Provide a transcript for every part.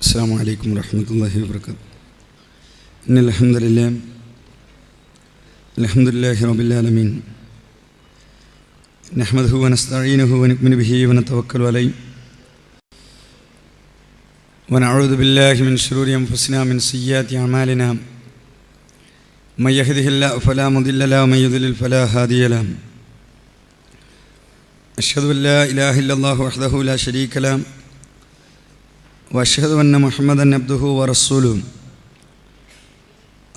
السلام عليكم ورحمة الله وبركاته. إن الحمد لله الحمد لله رب العالمين. نحمده ونستعينه ونؤمن به ونتوكل عليه. ونعوذ بالله من شرور أنفسنا من سيئات أعمالنا. من يهده الله فلا مضل له ومن يضلل فلا هادي له. أشهد أن لا إله إلا الله وحده لا شريك له. واشهد ان محمدا عبده ورسوله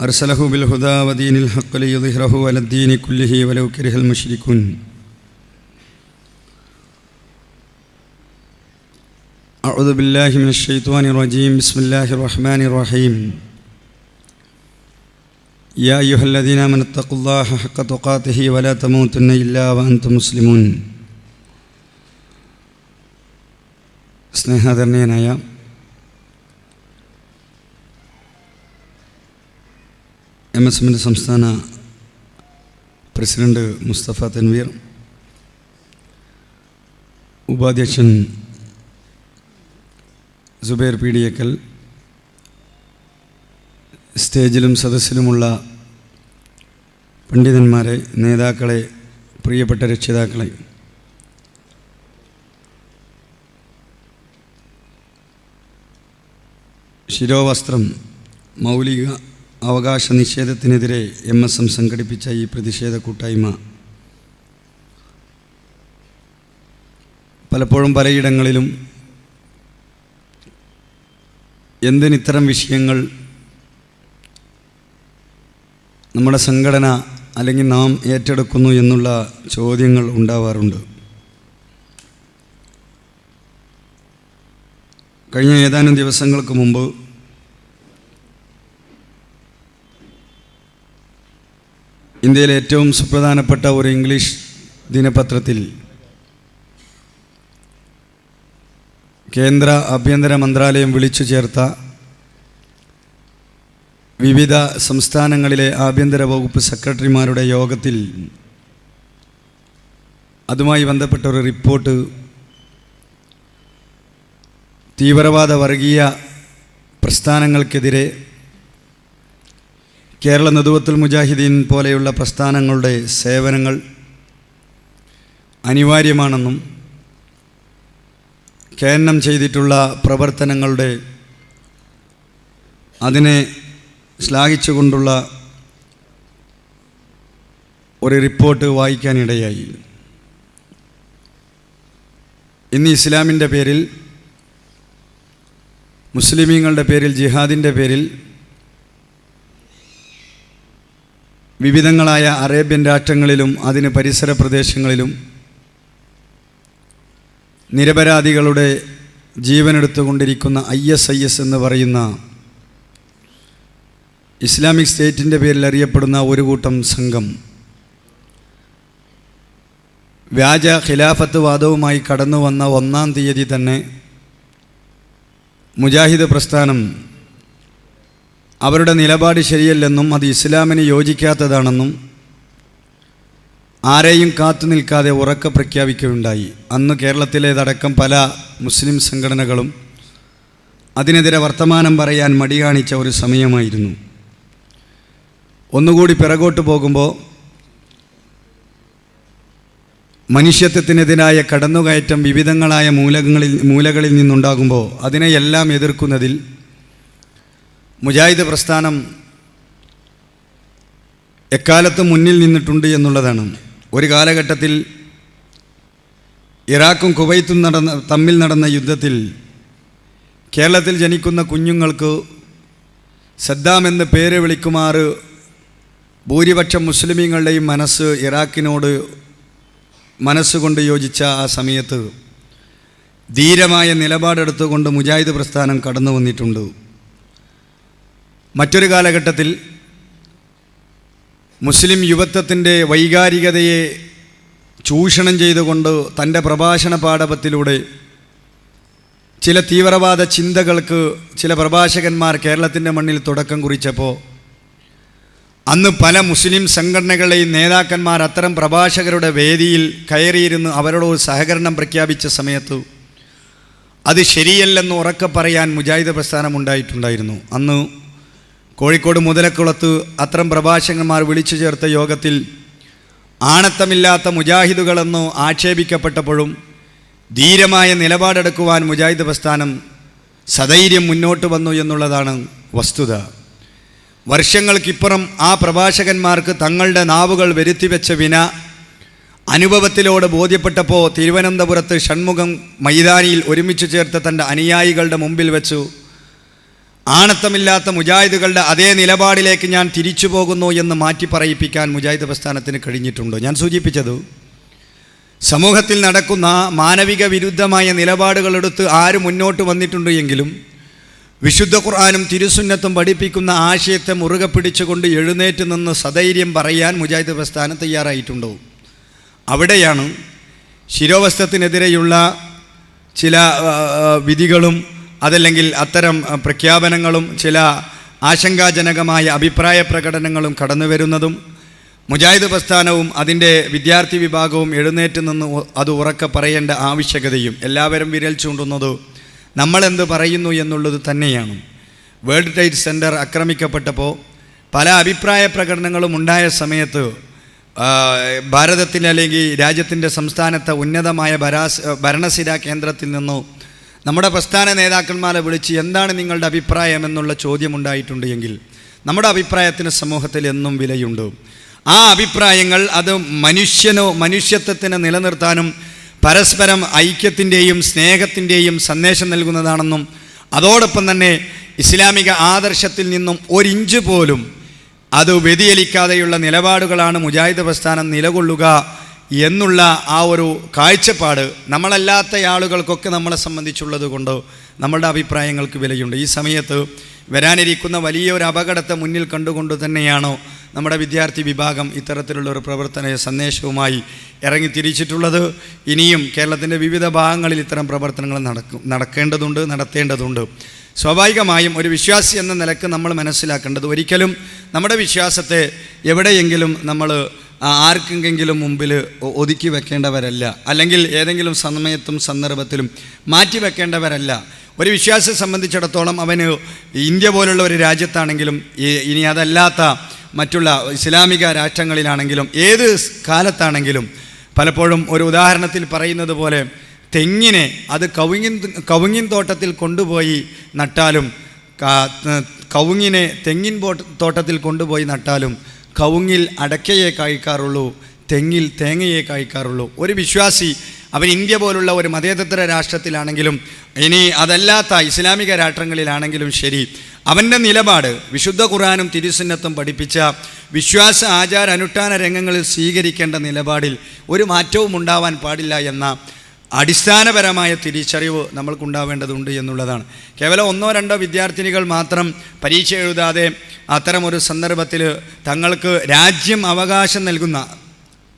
ارسله بالهدى ودين الحق ليظهره على الدين كله ولو كره المشركون اعوذ بالله من الشيطان الرجيم بسم الله الرحمن الرحيم يا ايها الذين امنوا اتقوا الله حق تقاته ولا تموتن الا وانتم مسلمون സ്നേഹാദരണീയനായ M S എമ്മിന്റെ സംസ്ഥാന president Mustafa Tanveer ഉപാധ്യക്ഷൻ സുബൈർ പി ഡി എക്കൽ സ്റ്റേജിലും സദസ്സിലുമുള്ള പണ്ഡിതന്മാരെ നേതാക്കളെ പ്രിയപ്പെട്ട രക്ഷിതാക്കളെ ശിരോവസ്ത്രം മൗലിക അവകാശ നിഷേധത്തിനെതിരെ എം എസ് എം സംഘടിപ്പിച്ച ഈ പ്രതിഷേധ കൂട്ടായ്മ പലപ്പോഴും പലയിടങ്ങളിലും എന്തിനിത്തരം വിഷയങ്ങൾ നമ്മുടെ സംഘടന അല്ലെങ്കിൽ നാം ഏറ്റെടുക്കുന്നു എന്നുള്ള ചോദ്യങ്ങൾ ഉണ്ടാവാറുണ്ട്. കഴിഞ്ഞ ഏതാനും ദിവസങ്ങൾക്ക് മുമ്പ് ഇന്ത്യയിലെ ഏറ്റവും സുപ്രധാനപ്പെട്ട ഒരു ഇംഗ്ലീഷ് ദിനപത്രത്തിൽ കേന്ദ്ര ആഭ്യന്തര മന്ത്രാലയം വിളിച്ചു ചേർത്ത വിവിധ സംസ്ഥാനങ്ങളിലെ ആഭ്യന്തര വകുപ്പ് സെക്രട്ടറിമാരുടെ യോഗത്തിൽ അതുമായി ബന്ധപ്പെട്ട ഒരു റിപ്പോർട്ട് തീവ്രവാദ വർഗീയ പ്രസ്ഥാനങ്ങൾക്കെതിരെ കേരള നദുവത്തുൽ മുജാഹിദീൻ പോലെയുള്ള പ്രസ്ഥാനങ്ങളുടെ സേവനങ്ങൾ അനിവാര്യമാണെന്നും കേന്നം ചെയ്തിട്ടുള്ള പ്രവർത്തനങ്ങളുടെ അതിനെ ശ്ലാഘിച്ചുകൊണ്ടുള്ള ഒരു റിപ്പോർട്ട് വായിക്കാനിടയായി. ഇന്ന് ഇസ്ലാമിന്റെ പേരിൽ മുസ്ലിമീങ്ങളുടെ പേരിൽ ജിഹാദിന്റെ പേരിൽ വിവിധങ്ങളായ അറേബ്യൻ രാഷ്ട്രങ്ങളിലും അതിന് പരിസര പ്രദേശങ്ങളിലും നിരപരാധികളുടെ ജീവനെടുത്തുകൊണ്ടിരിക്കുന്ന ഐ എസ് ഐ എസ് എന്ന് പറയുന്ന ഇസ്ലാമിക് സ്റ്റേറ്റിന്റെ പേരിൽ അറിയപ്പെടുന്ന ഒരു കൂട്ടം സംഘം വ്യാജ ഖിലാഫത്ത് വാദവുമായി കടന്നു വന്ന ഒന്നാം തീയതി തന്നെ മുജാഹിദ് പ്രസ്ഥാനം അവരുടെ നിലപാട് ശരിയല്ലെന്നും അത് ഇസ്ലാമിന് യോജിക്കാത്തതാണെന്നും ആരെയും കാത്തു നിൽക്കാതെ ഉറക്ക പ്രഖ്യാപിക്കുകയുണ്ടായി. അന്ന് കേരളത്തിലേതടക്കം പല മുസ്ലിം സംഘടനകളും അതിനെതിരെ വർത്തമാനം പറയാൻ മടി കാണിച്ച ഒരു സമയമായിരുന്നു. ഒന്നുകൂടി പിറകോട്ട് പോകുമ്പോൾ മനുഷ്യത്വത്തിനെതിരായ കടന്നുകയറ്റം വിവിധങ്ങളായ മൂലകങ്ങളിൽ മൂലകളിൽ നിന്നുണ്ടാകുമ്പോൾ അതിനെയെല്ലാം എതിർക്കുന്നതിൽ മുജാഹിദ് പ്രസ്ഥാനം എക്കാലത്തും മുന്നിൽ നിന്നിട്ടുണ്ട് എന്നുള്ളതാണ്. ഒരു കാലഘട്ടത്തിൽ ഇറാഖും കുവൈത്തും നടന്ന തമ്മിൽ നടന്ന യുദ്ധത്തിൽ കേരളത്തിൽ ജനിക്കുന്ന കുഞ്ഞുങ്ങൾക്ക് സദ്ദാം എന്ന് പേര് വിളിക്കുമാറ് ഭൂരിപക്ഷം മുസ്ലിമീങ്ങളുടെയും മനസ്സ് ഇറാഖിനോട് മനസ്സുകൊണ്ട് യോജിച്ച ആ സമയത്ത് ധീരമായ നിലപാടെടുത്തുകൊണ്ട് മുജാഹിദ് പ്രസ്ഥാനം കടന്നു വന്നിട്ടുണ്ട് മറ്റൊരു കാലഘട്ടത്തിൽ മുസ്ലിം യുവത്വത്തിന്റെ വൈകാരികതയെ ചൂഷണം ചെയ്തുകൊണ്ട് തന്റെ പ്രഭാഷണ പാഠപത്തിലൂടെ ചില തീവ്രവാദ ചിന്തകൾക്ക് ചില പ്രഭാഷകന്മാർ കേരളത്തിന്റെ മണ്ണിൽ തുടക്കം കുറിച്ചപ്പോൾ അന്ന് പല മുസ്ലിം സംഘടനകളെയും നേതാക്കന്മാർ അത്തരം പ്രഭാഷകരുടെ വേദിയിൽ കയറിയിരുന്ന് അവരോട് സഹകരണം പ്രഖ്യാപിച്ച സമയത്ത് അത് ശരിയല്ലെന്ന് ഉറക്കെ പറയാൻ മുജാഹിദ് പ്രസ്ഥാനം ഉണ്ടായിട്ടുണ്ടായിരുന്നു. അന്ന് കോഴിക്കോട് മുതലക്കുളത്ത് അത്തരം പ്രഭാഷകന്മാർ വിളിച്ചു ചേർത്ത യോഗത്തിൽ ആണത്തമില്ലാത്ത മുജാഹിദുകളെന്ന് ആക്ഷേപിക്കപ്പെട്ടപ്പോഴും ധീരമായ നിലപാടെടുക്കുവാൻ മുജാഹിദ് പ്രസ്ഥാനം സധൈര്യം മുന്നോട്ട് വന്നു എന്നുള്ളതാണ് വസ്തുത. വർഷങ്ങൾക്കിപ്പുറം ആ പ്രഭാഷകന്മാർക്ക് തങ്ങളുടെ നാവുകൾ വരുത്തിവെച്ച വിന അനുഭവത്തിലോട് ബോധ്യപ്പെട്ടപ്പോൾ തിരുവനന്തപുരത്ത് ഷൺമുഖം മൈതാനിയിൽ ഒരുമിച്ച് ചേർത്ത തന്റെ അനുയായികളുടെ മുമ്പിൽ വെച്ചു ആണത്തമില്ലാത്ത മുജാഹിദുകളുടെ അതേ നിലപാടിലേക്ക് ഞാൻ തിരിച്ചു പോകുന്നു എന്ന് മാറ്റി പറയിപ്പിക്കാൻ മുജാഹിദ് പ്രസ്ഥാനത്തിന് കഴിഞ്ഞിട്ടുണ്ടോ? ഞാൻ സൂചിപ്പിച്ചത് സമൂഹത്തിൽ നടക്കുന്ന മാനവിക വിരുദ്ധമായ നിലപാടുകളെടുത്ത് ആര് മുന്നോട്ട് വന്നിട്ടുണ്ട് എങ്കിലും വിശുദ്ധ ഖുർആാനും തിരുസുന്നത്തും പഠിപ്പിക്കുന്ന ആശയത്തെ മുറുകെ പിടിച്ചുകൊണ്ട് എഴുന്നേറ്റ് നിന്ന് സധൈര്യം പറയാൻ മുജാഹിദ് പ്രസ്ഥാനം തയ്യാറായിട്ടുണ്ടോ? അവിടെയാണ് ശിരോവസ്ത്രത്തിനെതിരെയുള്ള ചില വിധികളും അതല്ലെങ്കിൽ അത്തരം പ്രഖ്യാപനങ്ങളും ചില ആശങ്കാജനകമായ അഭിപ്രായ പ്രകടനങ്ങളും കടന്നു വരുന്നതും മുജാഹിദ് പ്രസ്ഥാനവും അതിന്റെ വിദ്യാർത്ഥി വിഭാഗവും എഴുന്നേറ്റ് നിന്ന് അത് ഉറക്കെ പറയേണ്ട ആവശ്യകതയും എല്ലാവരും വിരൽ ചൂണ്ടുന്നത് നമ്മളെന്ത് പറയുന്നു എന്നുള്ളത് തന്നെയാണ്. വേൾഡ് ട്രേഡ് സെന്റർ ആക്രമിക്കപ്പെട്ടപ്പോൾ പല അഭിപ്രായ പ്രകടനങ്ങളും ഉണ്ടായ സമയത്ത് ഭാരതത്തിൽ അല്ലെങ്കിൽ രാജ്യത്തിന്റെ സംസ്ഥാനത്തെ ഉന്നതമായ ഭരാ ഭരണസിരാ കേന്ദ്രത്തിൽ നിന്നോ നമ്മുടെ പ്രസ്ഥാന നേതാക്കന്മാരെ വിളിച്ച് എന്താണ് നിങ്ങളുടെ അഭിപ്രായം എന്നുള്ള ചോദ്യം ഉണ്ടായിട്ടുണ്ട് എങ്കിൽ നമ്മുടെ അഭിപ്രായത്തിന് സമൂഹത്തിൽ എന്നും വിലയുണ്ട്. ആ അഭിപ്രായങ്ങൾ അത് മനുഷ്യനോ മനുഷ്യത്വത്തിന് നിലനിർത്താനും പരസ്പരം ഐക്യത്തിന്റെയും സ്നേഹത്തിന്റെയും സന്ദേശം നൽകുന്നതാണെന്നും അതോടൊപ്പം തന്നെ ഇസ്ലാമിക ആദർശത്തിൽ നിന്നും ഒരിഞ്ച് പോലും അത് വ്യതിയലിക്കാതെയുള്ള നിലപാടുകളാണ് മുജാഹിദ് പ്രസ്ഥാനം നിലകൊള്ളുക എന്നുള്ള ആ ഒരു കാഴ്ചപ്പാട് നമ്മളല്ലാത്ത ആളുകൾക്കൊക്കെ നമ്മളെ സംബന്ധിച്ചുള്ളത് കൊണ്ട് നമ്മളുടെ അഭിപ്രായങ്ങൾക്ക് വിലയുണ്ട്. ഈ സമയത്ത് വരാനിരിക്കുന്ന വലിയൊരു അപകടത്തെ മുന്നിൽ കണ്ടുകൊണ്ട് തന്നെയാണോ നമ്മുടെ വിദ്യാർത്ഥി വിഭാഗം ഇത്തരത്തിലുള്ള ഒരു പ്രവർത്തന സന്ദേശവുമായി ഇറങ്ങി തിരിച്ചിട്ടുള്ളത്? ഇനിയും കേരളത്തിന്റെ വിവിധ ഭാഗങ്ങളിൽ ഇത്തരം പ്രവർത്തനങ്ങൾ നടക്കും നടക്കേണ്ടതുണ്ട് നടത്തേണ്ടതുണ്ട്. സ്വാഭാവികമായും ഒരു വിശ്വാസി എന്ന നിലയ്ക്ക് നമ്മൾ മനസ്സിലാക്കേണ്ടത് ഒരിക്കലും നമ്മുടെ വിശ്വാസത്തെ എവിടെയെങ്കിലും നമ്മൾ ആർക്കെങ്കിലും മുമ്പിൽ ഒതുക്കി വെക്കേണ്ടവരല്ല അല്ലെങ്കിൽ ഏതെങ്കിലും സമയത്തും സന്ദർഭത്തിലും മാറ്റി വെക്കേണ്ടവരല്ല. ഒരു വിശ്വാസിയെ സംബന്ധിച്ചിടത്തോളം അവന് ഇന്ത്യ പോലുള്ള ഒരു രാജ്യത്താണെങ്കിലും ഇനി അതല്ലാത്ത മറ്റുള്ള ഇസ്ലാമിക രാഷ്ട്രങ്ങളിലാണെങ്കിലും ഏത് കാലത്താണെങ്കിലും പലപ്പോഴും ഒരു ഉദാഹരണത്തിൽ പറയുന്നത് പോലെ തെങ്ങിനെ അത് കവുങ്ങിൻ കവുങ്ങിൻ തോട്ടത്തിൽ കൊണ്ടുപോയി നട്ടാലും കവുങ്ങിനെ തെങ്ങിൻ തോട്ടത്തിൽ കൊണ്ടുപോയി നട്ടാലും കവുങ്ങിൽ അടക്കയെ കായ്ക്കാറുള്ളൂ തെങ്ങിൽ തേങ്ങയെ കായ്ക്കാറുള്ളൂ. ഒരു വിശ്വാസി അവൻ ഇന്ത്യ പോലുള്ള ഒരു മതേതര രാഷ്ട്രത്തിലാണെങ്കിലും ഇനി അതല്ലാത്ത ഇസ്ലാമിക രാഷ്ട്രങ്ങളിലാണെങ്കിലും ശരി. അവന്റെ നിലപാട് വിശുദ്ധ ഖുറാനും തിരുസന്നത്തും പഠിപ്പിച്ച വിശ്വാസ ആചാര അനുഷ്ഠാന രംഗങ്ങളിൽ സ്വീകരിക്കേണ്ട നിലപാടിൽ ഒരു മാറ്റവും ഉണ്ടാവാൻ പാടില്ല എന്ന അടിസ്ഥാനപരമായ തിരിച്ചറിവ് നമ്മൾക്കുണ്ടാവേണ്ടതുണ്ട് എന്നുള്ളതാണ്. കേവലം ഒന്നോ രണ്ടോ വിദ്യാർത്ഥിനികൾ മാത്രം പരീക്ഷ എഴുതാതെ അത്തരമൊരു സന്ദർഭത്തിൽ തങ്ങൾക്ക് രാജ്യം അവകാശം നൽകുന്ന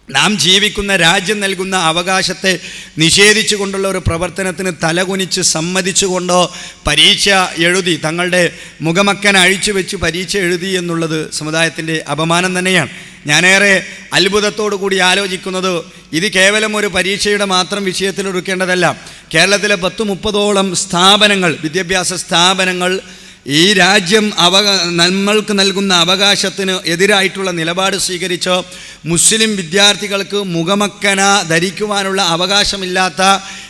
നാം ജീവിക്കുന്ന രാജ്യം നൽകുന്ന അവകാശത്തെ നിഷേധിച്ചു കൊണ്ടുള്ള ഒരു പ്രവർത്തനത്തിന് തലകുനിച്ച് സമ്മതിച്ചുകൊണ്ടോ പരീക്ഷ എഴുതി തങ്ങളുടെ മുഖമക്കൻ അഴിച്ചു വെച്ച് പരീക്ഷ എഴുതി എന്നുള്ളത് സമുദായത്തിന്റെ അപമാനം തന്നെയാണ്. ഞാനേറെ അത്ഭുതത്തോടു കൂടി ആലോചിക്കുന്നത് ഇത് കേവലം ഒരു പരീക്ഷയുടെ മാത്രം വിഷയത്തിൽ ഒരുക്കേണ്ടതല്ല. കേരളത്തിലെ പത്ത് മുപ്പതോളം സ്ഥാപനങ്ങൾ വിദ്യാഭ്യാസ സ്ഥാപനങ്ങൾ ഈ രാജ്യം അവക നമ്മൾക്ക് നൽകുന്ന അവകാശത്തിന് എതിരായിട്ടുള്ള നിലപാട് സ്വീകരിച്ച് മുസ്ലിം വിദ്യാർത്ഥികൾക്ക് മുഖമക്കന ധരിക്കുവാനുള്ള അവകാശമില്ലാത്ത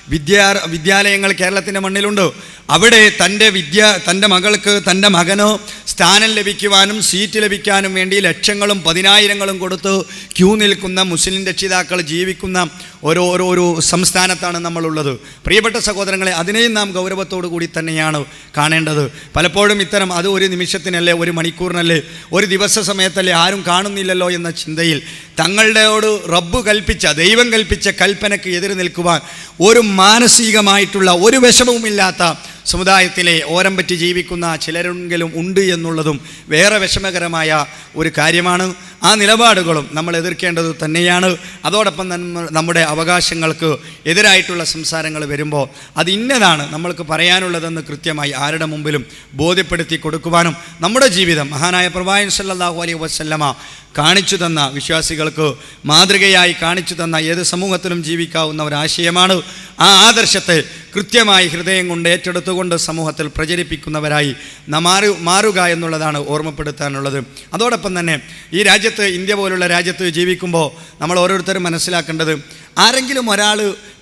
വിദ്യാ വിദ്യാലയങ്ങൾ കേരളത്തിന്റെ മണ്ണിലുണ്ട്. അവിടെ തന്റെ വിദ്യ തന്റെ മകൾക്ക് തന്റെ മകനോ സ്ഥാനം ലഭിക്കുവാനും സീറ്റ് ലഭിക്കാനും വേണ്ടി ലക്ഷങ്ങളും പതിനായിരങ്ങളും കൊടുത്ത് ക്യൂ നിൽക്കുന്ന മുസ്ലിം രക്ഷിതാക്കൾ ജീവിക്കുന്ന ഓരോ ഓരോ സംസ്ഥാനത്താണ് നമ്മളുള്ളത്. പ്രിയപ്പെട്ട സഹോദരങ്ങളെ അതിനെയും നാം ഗൗരവത്തോടു കൂടി തന്നെയാണ് കാണേണ്ടത്. പലപ്പോഴും ഇത്തരം അത് ഒരു നിമിഷത്തിനല്ലേ ഒരു മണിക്കൂറിനല്ലേ ഒരു ദിവസ സമയത്തല്ലേ ആരും കാണുന്നില്ലല്ലോ എന്ന ചിന്തയിൽ തങ്ങളുടെയോട് റബ്ബ് കൽപ്പിച്ച ദൈവം കൽപ്പിച്ച കൽപ്പനയ്ക്ക് എതിർ നിൽക്കുവാൻ ഒരു മാനസികമായിട്ടുള്ള ഒരു വിഷമവുമില്ലാത്ത സമുദായത്തിലെ ഓരം പറ്റി ജീവിക്കുന്ന ചിലരെങ്കിലും ഉണ്ട് എന്നുള്ളതും വേറെ വിഷമകരമായ ഒരു കാര്യമാണ്. ആ നിലപാടുകളും നമ്മൾ എതിർക്കേണ്ടത് തന്നെയാണ്. അതോടൊപ്പം നമ്മുടെ അവകാശങ്ങൾക്ക് എതിരായിട്ടുള്ള സംസാരങ്ങൾ വരുമ്പോൾ അത് ഇന്നതാണ് നമ്മൾക്ക് പറയാനുള്ളതെന്ന് കൃത്യമായി ആരുടെ മുമ്പിലും ബോധ്യപ്പെടുത്തി കൊടുക്കുവാനും നമ്മുടെ ജീവിതം മഹാനായ പ്രവായൻ സല്ലാഹു അലൈ വസല്ലമ കാണിച്ചു തന്ന വിശ്വാസികൾക്ക് മാതൃകയായി കാണിച്ചു തന്ന ഏത് സമൂഹത്തിലും ജീവിക്കാവുന്ന ഒരാശയമാണ് ആ ആദർശത്തെ കൃത്യമായി ഹൃദയം കൊണ്ട് ഏറ്റെടുത്തുകൊണ്ട് സമൂഹത്തിൽ പ്രചരിപ്പിക്കുന്നവരായി മാറി മാറു മാറുക എന്നുള്ളതാണ് ഓർമ്മപ്പെടുത്താനുള്ളത്. അതോടൊപ്പം തന്നെ ഈ രാജ്യത്ത് ഇന്ത്യ പോലുള്ള രാജ്യത്ത് ജീവിക്കുമ്പോൾ നമ്മൾ ഓരോരുത്തരും മനസ്സിലാക്കേണ്ടത് ആരെങ്കിലും ഒരാൾ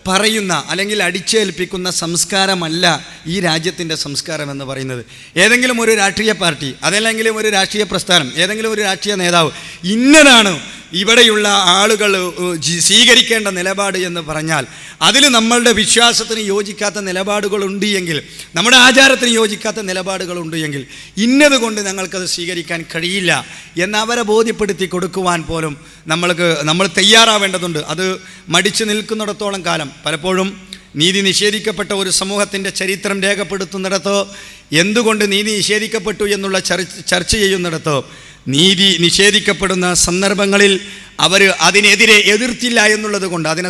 പറയുന്ന അല്ലെങ്കിൽ അടിച്ചേൽപ്പിക്കുന്ന സംസ്കാരമല്ല ഈ രാജ്യത്തിന്റെ സംസ്കാരം എന്ന് പറയുന്നത്. ഏതെങ്കിലും ഒരു രാഷ്ട്രീയ പാർട്ടി അതല്ലെങ്കിലും ഒരു രാഷ്ട്രീയ പ്രസ്ഥാനം ഏതെങ്കിലും ഒരു രാഷ്ട്രീയ നേതാവ് ഇന്നതാണ് ഇവിടെയുള്ള ആളുകൾ സ്വീകരിക്കേണ്ട നിലപാട് എന്ന് പറഞ്ഞാൽ അതിൽ നമ്മളുടെ വിശ്വാസത്തിന് യോജിക്കാത്ത നിലപാടുകളുണ്ട് എങ്കിൽ നമ്മുടെ ആചാരത്തിന് യോജിക്കാത്ത നിലപാടുകളുണ്ട് എങ്കിൽ ഇന്നത് കൊണ്ട് ഞങ്ങൾക്കത് സ്വീകരിക്കാൻ കഴിയില്ല എന്ന് അവരെ ബോധ്യപ്പെടുത്തി കൊടുക്കുവാൻ പോലും നമ്മൾക്ക് നമ്മൾ തയ്യാറാവേണ്ടതുണ്ട്. അത് മടിച്ചു നിൽക്കുന്നിടത്തോളം കാലം. പലപ്പോഴും നീതി നിഷേധിക്കപ്പെട്ട ഒരു സമൂഹത്തിന്റെ ചരിത്രം രേഖപ്പെടുത്തുന്നിടത്തോ എന്തുകൊണ്ട് നീതി നിഷേധിക്കപ്പെട്ടു എന്നുള്ള ചർച്ച ചെയ്യുന്നിടത്ത് നീതി നിഷേധിക്കപ്പെടുന്ന സന്ദർഭങ്ങളിൽ അവർ അതിനെതിരെ എതിർത്തില്ല എന്നുള്ളത് കൊണ്ട് അതിനെ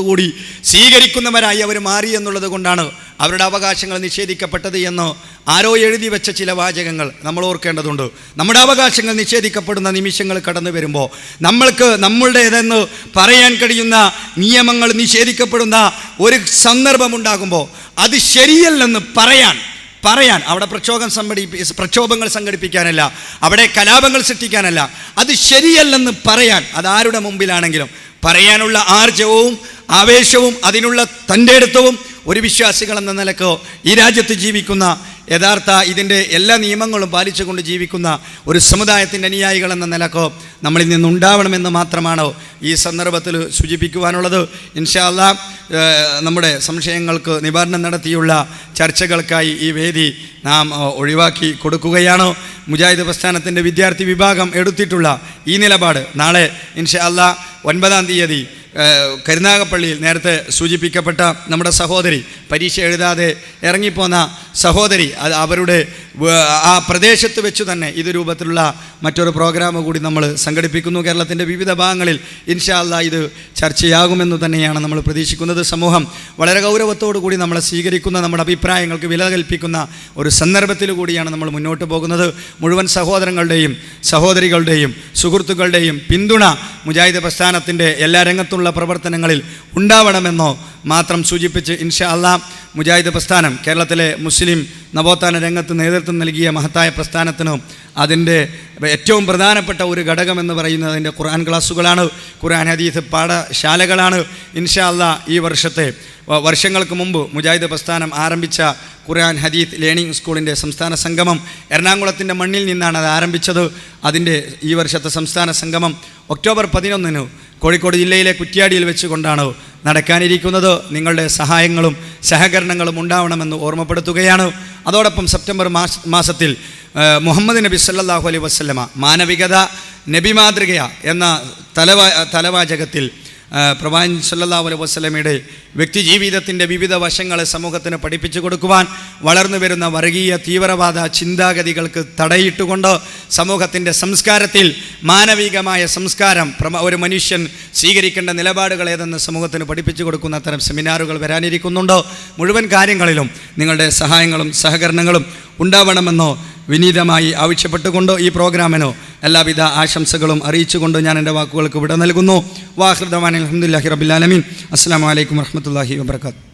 കൂടി സ്വീകരിക്കുന്നവരായി അവർ മാറി എന്നുള്ളത് കൊണ്ടാണ് അവരുടെ അവകാശങ്ങൾ നിഷേധിക്കപ്പെട്ടത് എന്ന് ആരോ എഴുതി വെച്ച ചില വാചകങ്ങൾ നമ്മൾ ഓർക്കേണ്ടതുണ്ട്. നമ്മുടെ അവകാശങ്ങൾ നിഷേധിക്കപ്പെടുന്ന നിമിഷങ്ങൾ കടന്നു വരുമ്പോൾ നമ്മൾക്ക് നമ്മളുടേതെന്ന് പറയാൻ കഴിയുന്ന നിയമങ്ങൾ നിഷേധിക്കപ്പെടുന്ന ഒരു സന്ദർഭമുണ്ടാകുമ്പോൾ അത് ശരിയല്ലെന്ന് പറയാൻ പറയാൻ അവിടെ പ്രക്ഷോഭം സംഘടി പ്രക്ഷോഭങ്ങൾ സംഘടിപ്പിക്കാനല്ല അവിടെ കലാപങ്ങൾ സൃഷ്ടിക്കാനല്ല. അത് ശരിയല്ലെന്ന് പറയാൻ അതാരുടെ മുമ്പിലാണെങ്കിലും പറയാനുള്ള ആർജവും ആവേശവും അതിനുള്ള തന്റെ അടുത്തവും ഒരു വിശ്വാസികൾ എന്ന നിലക്കോ ഈ രാജ്യത്ത് ജീവിക്കുന്ന യഥാർത്ഥ ഇതിന്റെ എല്ലാ നിയമങ്ങളും പാലിച്ചുകൊണ്ട് ജീവിക്കുന്ന ഒരു സമുദായത്തിന്റെ അനുയായികൾ എന്ന നിലക്കോ നമ്മളിൽ നിന്നുണ്ടാവണമെന്ന് മാത്രമാണോ ഈ സന്ദർഭത്തിൽ സൂചിപ്പിക്കുവാനുള്ളത്. ഇൻഷാല്ല നമ്മുടെ സംശയങ്ങൾക്ക് നിവാരണം നടത്തിയുള്ള ചർച്ചകൾക്കായി ഈ വേദി നാം ഒഴിവാക്കി കൊടുക്കുകയാണ്. മുജാഹിദ് പ്രസ്ഥാനത്തിന്റെ വിദ്യാർത്ഥി വിഭാഗം എടുത്തിട്ടുള്ള ഈ നിലപാട് നാളെ ഇൻഷാല്ല ഒൻപതാം തീയതി കരുനാഗപ്പള്ളിയിൽ നേരത്തെ സൂചിപ്പിക്കപ്പെട്ട നമ്മുടെ സഹോദരി പരീക്ഷ എഴുതാതെ ഇറങ്ങിപ്പോന്ന സഹോദരി അത് അവരുടെ ആ പ്രദേശത്ത് വെച്ച് തന്നെ ഇത് രൂപത്തിലുള്ള മറ്റൊരു പ്രോഗ്രാം കൂടി നമ്മൾ സംഘടിപ്പിക്കുന്നു. കേരളത്തിന്റെ വിവിധ ഭാഗങ്ങളിൽ ഇൻഷാല്ല ഇത് ചർച്ചയാകുമെന്ന് തന്നെയാണ് നമ്മൾ പ്രതീക്ഷിക്കുന്നത്. സമൂഹം വളരെ ഗൗരവത്തോടു കൂടി നമ്മളെ സ്വീകരിക്കുന്ന നമ്മുടെ അഭിപ്രായങ്ങൾക്ക് വില കൽപ്പിക്കുന്ന ഒരു സന്ദർഭത്തിൽ കൂടിയാണ് നമ്മൾ മുന്നോട്ട് പോകുന്നത്. മുഴുവൻ സഹോദരങ്ങളുടെയും സഹോദരികളുടെയും സുഹൃത്തുക്കളുടെയും പിന്തുണ മുജാഹിദ് പ്രസ്ഥാനത്തിന്റെ എല്ലാ രംഗത്തുള്ള പ്രവർത്തനങ്ങളിൽ ഉണ്ടാവണമെന്നോ മാത്രം സൂചിപ്പിച്ച് ഇൻഷാ അല്ലാ മുജാഹിദ് പ്രസ്ഥാനം കേരളത്തിലെ മുസ്ലിം നവോത്ഥാന രംഗത്ത് നേതൃത്വം നൽകിയ മഹത്തായ പ്രസ്ഥാനത്തിനും അതിന്റെ ഏറ്റവും പ്രധാനപ്പെട്ട ഒരു ഘടകം എന്ന് പറയുന്നത് അതിന്റെ ഖുർആൻ ക്ലാസ്സുകളാണ് ഖുർആൻ ഹദീസ് പാഠശാലകളാണ്. ഇൻഷാ അല്ലാ ഈ വർഷത്തെ വർഷങ്ങൾക്ക് മുമ്പ് മുജാഹിദ് പ്രസ്ഥാനം ആരംഭിച്ച ഖുർആൻ ഹദീത്ത് ലേണിംഗ് സ്കൂളിന്റെ സംസ്ഥാന സംഗമം എറണാകുളത്തിന്റെ മണ്ണിൽ നിന്നാണ് അത് ആരംഭിച്ചത്. അതിന്റെ ഈ വർഷത്തെ സംസ്ഥാന സംഗമം ഒക്ടോബർ പതിനൊന്നിന് കോഴിക്കോട് ജില്ലയിലെ കുറ്റ്യാടിയിൽ വെച്ചുകൊണ്ടാണ് നടക്കാനിരിക്കുന്നത് നിങ്ങളുടെ സഹായങ്ങളും സഹകരണങ്ങളും ഉണ്ടാവണമെന്ന് ഓർമ്മപ്പെടുത്തുകയാണ്. അതോടൊപ്പം സെപ്റ്റംബർ മാസ മാസത്തിൽ മുഹമ്മദ് നബി സല്ലാഹു അലൈ വസ്ലമ മാനവികത നബി മാതൃകയ എന്ന തലവാ തലവാചകത്തിൽ സല്ലല്ലാഹു അലൈഹി വസല്ലമയുടെ വ്യക്തി ജീവിതത്തിന്റെ വിവിധ വശങ്ങളെ സമൂഹത്തിന് പഠിപ്പിച്ചു കൊടുക്കുവാൻ വളർന്നു വരുന്ന വർഗീയ തീവ്രവാദ ചിന്താഗതികൾക്ക് തടയിട്ടുകൊണ്ട് സമൂഹത്തിന്റെ സംസ്കാരത്തിൽ മാനവികമായ സംസ്കാരം ഒരു മനുഷ്യൻ സ്വീകരിക്കേണ്ട നിലപാടുകൾ ഏതെന്ന് സമൂഹത്തിന് പഠിപ്പിച്ചു കൊടുക്കുന്ന അത്തരം സെമിനാറുകൾ വരാനിരിക്കുന്നുണ്ട്. മുഴുവൻ കാര്യങ്ങളിലും നിങ്ങളുടെ സഹായങ്ങളും സഹകരണങ്ങളും ഉണ്ടാവണമെന്നോ വിനീതമായി ആവശ്യപ്പെട്ടുകൊണ്ട് ഈ പ്രോഗ്രാമിനോ എല്ലാവിധ ആശംസകളും അറിയിച്ചുകൊണ്ട് ഞാൻ എന്റെ വാക്കുകൾക്ക് വിട നൽകുന്നു. വാഹൃദവാൻ അലഹമുല്ലാഹി റബിലാലമീൻ അസ്സാം വലൈക്കും വർഹമത്തല്ലാഹി വാബർക്കാത്തു